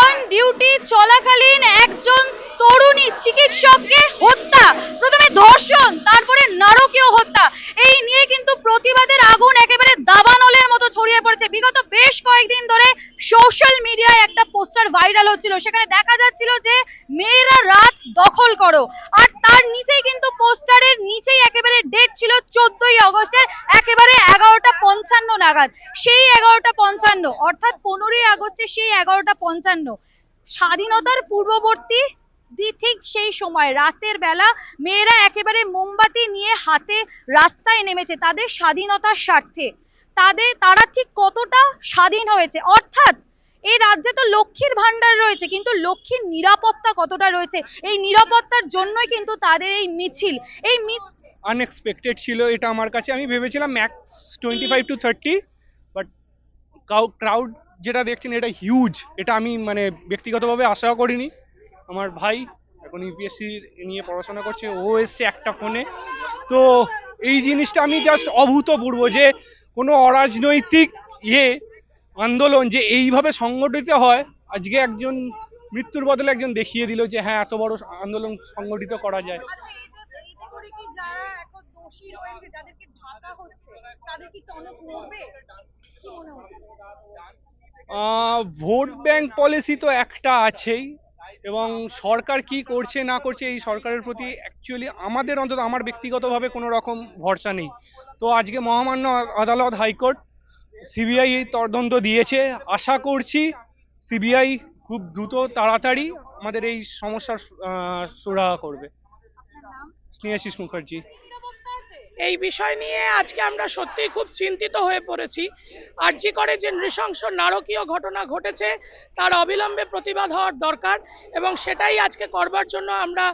On duty চলাকালীন একজন তরুণী চিকিৎসককে হত্যা। প্রথমে ধর্ষণ, তারপরে নারকীয় হত্যা। এই নিয়ে কিন্তু প্রতিবাদের আগুন একেবারে দাবানলের মতো ছড়িয়ে পড়েছে। বিগত বেশ কয়েকদিন ধরে সোশ্যাল মিডিয়ায় একটা পোস্টার ভাইরাল হচ্ছিল। সেখানে দেখা যাচ্ছিল যে মেয়েরা রাত দখল করো। আর তার নিচেই কিন্তু পোস্টারের নিচেই একেবারে ডেট ছিল চোদ্দই অগস্টের একেবারে এগারোটা পঞ্চান্ন নাগাদ। সেই এগারোটা পঞ্চান্ন, অর্থাৎ পনেরোই আগস্টের সেই এগারোটা পঞ্চান্ন। স্বাধীনতার পূর্ববর্তী ঠিক সেই সময়, রাতের বেলা মেয়েরা একেবারে মোমবাতি নিয়ে হাতে রাস্তায় নেমেছে তাদের স্বাধীনতার স্বার্থে। তাদের, তারা ঠিক কতটা স্বাধীন হয়েছে? অর্থাৎ এই রাজ্যে তো লক্ষ্মীর ভান্ডার রয়েছে, কিন্তু লক্ষ্মীর নিরাপত্তা কতটা রয়েছে? এই নিরাপত্তার জন্যই কিন্তু তাদের এই মিছিল, এই আনএক্সপেক্টেড ছিল এটা আমার কাছে। আমি ভেবেছিলাম max twenty five to thirty but crowd যেটা দেখছেন এটা হিউজ এটা আমি মানে ব্যক্তিগতভাবে আশাও করিনি। আমার ভাই এখন ইউপিএসসি নিয়ে পড়াশোনা করছে, ও এসছে একটা ফোনে তো এই জিনিসটা আমি জাস্ট অভূতপূর্ব যে কোনো অরাজনৈতিক ইয়ে আন্দোলন যে এইভাবে সংগঠিত হয় আজকে একজন মৃত্যুর বদলে একজন দেখিয়ে দিল যে হ্যাঁ এত বড় আন্দোলন সংগঠিত করা যায়। আচ্ছা ভোট ব্যাংক পলিসি তো একটা আছেই এবং সরকার কি করছে না করছে এই সরকারের প্রতি অ্যাকচুয়ালি আমাদের অন্তত আমার ব্যক্তিগতভাবে কোনো রকম ভরসা নেই। তো আজকে মহামান্য আদালত হাইকোর্ট সিবিআই এই তদন্ত দিয়েছে। আশা করছি সিবিআই খুব দ্রুত, তাড়াতাড়ি আমাদের এই সমস্যার সুরাহা করবে। স্নেহাশিস মুখার্জি। এই বিষয় নিয়ে আজকে আমরা সত্যিই খুব চিন্তিত হয়ে পড়েছি। আরজি করে যে নৃশংস নারকীয় ঘটনা ঘটেছে, তার অবিলম্বে প্রতিবাদ হওয়ার দরকার এবং সেটাই আজকে করবার জন্য আমরা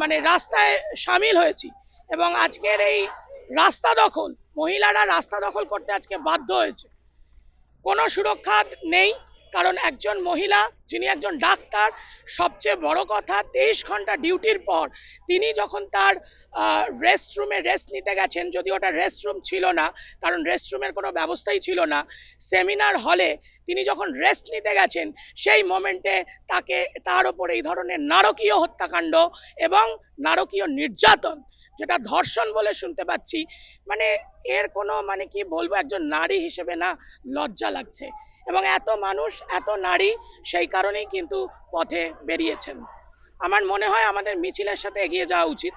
মানে রাস্তায় সামিল হয়েছি। এবং আজকের এই রাস্তা দখল, মহিলারা রাস্তা দখল করতে আজকে বাধ্য হয়েছে। কোনো সুরক্ষা নেই, কারণ একজন মহিলা, যিনি একজন ডাক্তার, সবচেয়ে বড় কথা, তেইশ ঘণ্টা ডিউটির পর তিনি যখন তার রেস্ট রুমে রেস্ট নিতে গেছেন যদি ওটা রেস্ট রুম ছিল না, কারণ রেস্ট রুমের কোনো ব্যবস্থাই ছিল না সেমিনার হলে তিনি যখন রেস্ট নিতে গেছেন, সেই মোমেন্টে তাকে, তার ওপর এই ধরনের নারকীয় হত্যাকাণ্ড এবং নারকীয় নির্যাতন যেটা ধর্ষণ বলে শুনতে পাচ্ছি মানে এর কোনো মানে কি বলব, একজন নারী হিসেবে না লজ্জা লাগছে। এবং এত মানুষ, এত নারী সেই কারণেই কিন্তু পথে বেরিয়েছেন। আমার মনে হয় আমাদের মিছিলের সাথে এগিয়ে যাওয়া উচিত।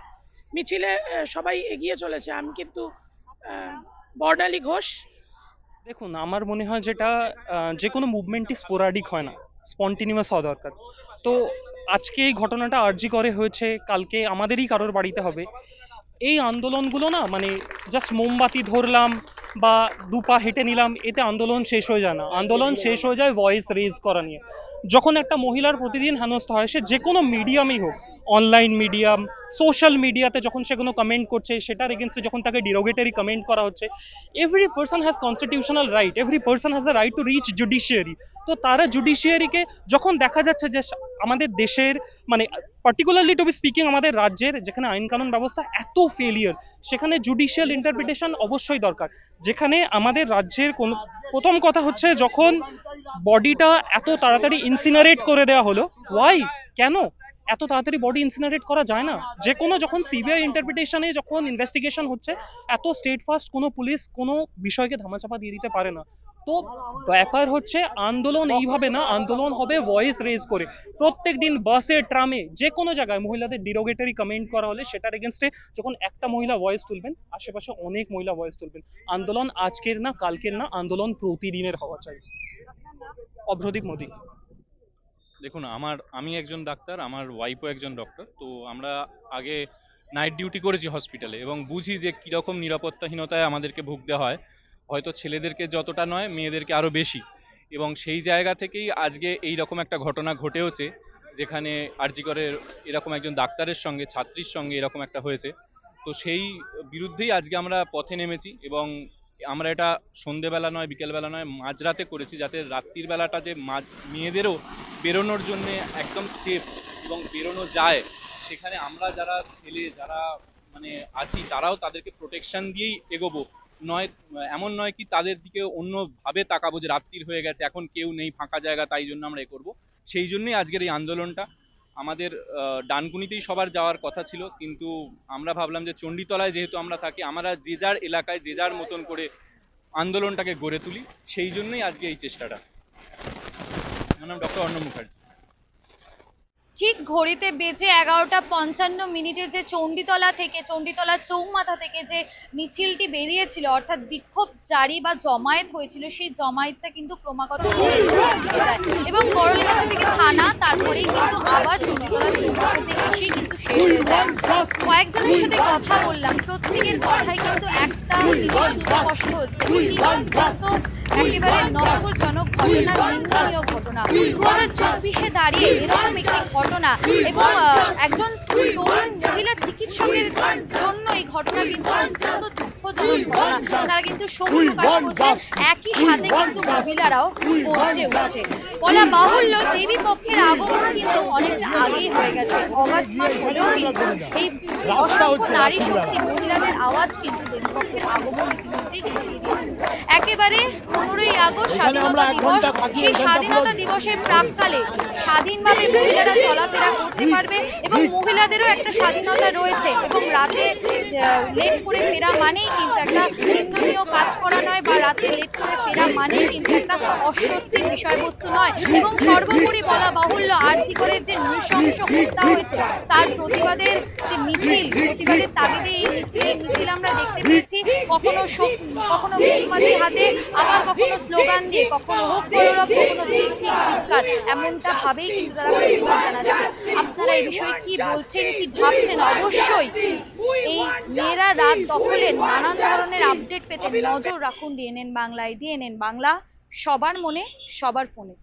মিছিলে সবাই এগিয়ে চলেছে। আমি কিন্তু বর্ণালী ঘোষ। দেখুন, আমার মনে হয় যেটা যে কোনো মুভমেন্টই স্পোরাডিক হয় না। স্পন্টিনিউয়াস হওয়া দরকার। তো আজকে এই ঘটনাটা আর্জি করে হয়েছে, কালকে আমাদেরই কারোর বাড়িতে হবে। এই আন্দোলনগুলো না মানে জাস্ট মোমবাতি ধরলাম বা দু পা হেঁটে নিলাম, এতে আন্দোলন শেষ হয়ে যায় না। আন্দোলন শেষ হয়ে যায় ভয়েস রেজ করা নিয়ে। যখন একটা মহিলার প্রতিদিন হেনস্থা হয়, সে যে কোনো মিডিয়ামই হোক অনলাইন মিডিয়াম সোশ্যাল মিডিয়াতে যখন সে কোনো কমেন্ট করছে, সেটার এগেনস্টে যখন তাকে ডিরোগেটারি কমেন্ট করা হচ্ছে every person has constitutional right every person has the right to reach judiciary তো তারা জুডিশিয়ারিকে যখন দেখা যাচ্ছে যে আমাদের দেশের মানে পার্টিকুলারলি টু বি স্পিকিং আমাদের রাজ্যের যেখানে আইন কানুন ব্যবস্থা এত ফেলিয়ার সেখানে জুডিশিয়াল ইন্টারপ্রিটেশন অবশ্যই দরকার। যেখানে আমাদের রাজ্যের কোন, প্রথম কথা হচ্ছে যখন বডিটা এত তাড়াতাড়ি ইনসিনারেট করে দেওয়া হলো ওয়াই কেন? এত তাড়াতাড়ি বডি ইনসিনারেট করা যায় না। যে কোনো যখন সিবিআই ইন্টারপ্রিটেশনে যখন ইনভেস্টিগেশন হচ্ছে, এত স্টেট ফাস্ট কোনো পুলিশ কোনো বিষয়কে ধামাচাপা দিয়ে দিতে পারে না। তো ব্যাপার হচ্ছে আন্দোলন এইভাবে না, আন্দোলন হবে ভয়েস রেজ করে। প্রত্যেক দিন বাসে ট্রামে যে কোনো জায়গায় মহিলাদের ডিরোগেটরি কমেন্ট করা হলে সেটার এগেনস্টে যখন একটা মহিলা ভয়েস তুলবেন, আশেপাশে অনেক মহিলা ভয়েস তুলবেন। আন্দোলন আজকের না, কালকের না, আন্দোলন প্রতিদিনের হওয়া চাই। অভ্রদীপ মোদী। দেখুন, আমার, আমি একজন ডাক্তার, আমার ওয়াইফও একজন ডক্টর তো আমরা আগে নাইট ডিউটি করেছি হসপিটালে এবং বুঝি যে কীরকম নিরাপত্তাহীনতায় আমাদেরকে ভুগতে হয়। হয়তো ছেলেদেরকে যতটা নয়, মেয়েদেরকে আরও বেশি। এবং সেই জায়গা থেকেই আজকে এই রকম একটা ঘটনা ঘটেওছে, যেখানে আরজিকরের এরকম একজন ডাক্তারের সঙ্গে, ছাত্রীর সঙ্গে এরকম একটা হয়েছে। তো সেই বিরুদ্ধেই আজকে আমরা পথে নেমেছি এবং আমরা এটা সন্ধেবেলা নয়, বিকেলবেলা নয়, মাঝরাতে করেছি যাতে রাত্রির বেলাটা যে মাঝ, মেয়েদেরও বেরোনোর জন্য একদম সেফ এবং বেরোনো যায়। সেখানে আমরা যারা ছেলে, যারা মানে আছি, তারাও তাদেরকে প্রোটেকশন দিয়েই এগোবো। নয়, এমন নয় কি তাদের দিকে অন্যভাবে তাকাবো যে রাত্রির হয়ে গেছে, এখন কেউ নেই, ফাঁকা জায়গা, তাই জন্য আমরা এ করব। সেই জন্যই আজকের এই আন্দোলনটা। আমাদের ডানকুনিতেই সবার যাওয়ার কথা ছিল, কিন্তু আমরা ভাবলাম যে চণ্ডীতলায় যেহেতু আমরা থাকি, আমরা যে যার এলাকায়, যে যার মতন করে আন্দোলনটাকে গড়ে তুলি, সেই জন্যই আজকে এই চেষ্টাটা। আমার নাম ডক্টর অর্ণব মুখার্জি। ঠিক ঘড়িতে বেজে এগারোটা পঞ্চান্ন মিনিটে যে চণ্ডীতলা থেকে, চণ্ডীতলা চৌমাথা থেকে যে মিছিলটি বেরিয়েছিল, অর্থাৎ বিক্ষোভ জারি বা জমায়েত হয়েছিল, সেই জমায়েতটা কিন্তু ক্রমাগত এবং করলগাছা থেকে থানা, তারপরেই কিন্তু আবার চণ্ডীতলা চৌমাথাতে এসেই কিন্তু শেষ হয়ে যায়। কয়েকজনের সাথে কথা বললাম প্রত্যেকের কথাই কিন্তু একটা জিনিস স্পষ্ট হচ্ছে। একেবারে নকলজনক ঘটনা নিন্দনীয় ঘটনা। দু হাজার চব্বিশে দাঁড়িয়ে এরকম একটি ঘটনা এবং একজন তরুণ মহিলা চিকিৎসকের জন্য এই ঘটনা কিন্তু অত্যন্ত দুঃখজনক ঘটনা। তারা কিন্তু শোক প্রকাশ করছেন একই সাথে কিন্তু মহিলারাও পৌঁছে উঠছে। বলা বাহুল্য দেবী পক্ষের আগমন কিন্তু অনেকটা আগেই হয়ে গেছে। অগাস্ট মাস হলেও কিন্তু এই অসংখ্য নারী শক্তি মহিলাদের আওয়াজ কিন্তু দেবী পক্ষের আগমন ইতিমধ্যেই দিয়েছে। একেবারে পনেরোই আগস্ট স্বাধীনতা দিবস সেই স্বাধীনতা দিবসের প্রাককালে স্বাধীনভাবে মহিলারা চলাফেরা করতে পারবে এবং মহিলাদেরও একটা স্বাধীনতা রয়েছে এবং রাতে লেট করে ফেরা মানেই কিন্তু একটা নিন্দনীয় রাতে লেট করে ফেরা মানেই কিন্তু একটা অস্বস্তির বিষয়বস্তু নয়। এবং সর্বোপরি বলা বাহুল্য আর্জি করে যে নৃশংস হত্যা হয়েছে, তার প্রতিবাদের যে মিছিল, প্রতিবাদের তাগিদে এই মিছিল মিছিল আমরা দেখতে পেয়েছি। কখনো কখনো মোমবাতি হাতে, আবার কখনো স্লোগান দিয়ে, কখনো হোক কলরব কখনো ঠিক ঠিক চিৎকার এমনটা ভাবেই কিন্তু তারা প্রতিবাদ জানাচ্ছে। আপনারা এই বিষয়ে কি বলছেন, কি ভাবছেন? অবশ্যই। এই মেয়েরা রাত দখলের নানান ধরনের আপডেট পেতে নজর রাখুন ডিএনএন বাংলায় ডিএনএন বাংলা সবার মনে সবার ফোনে।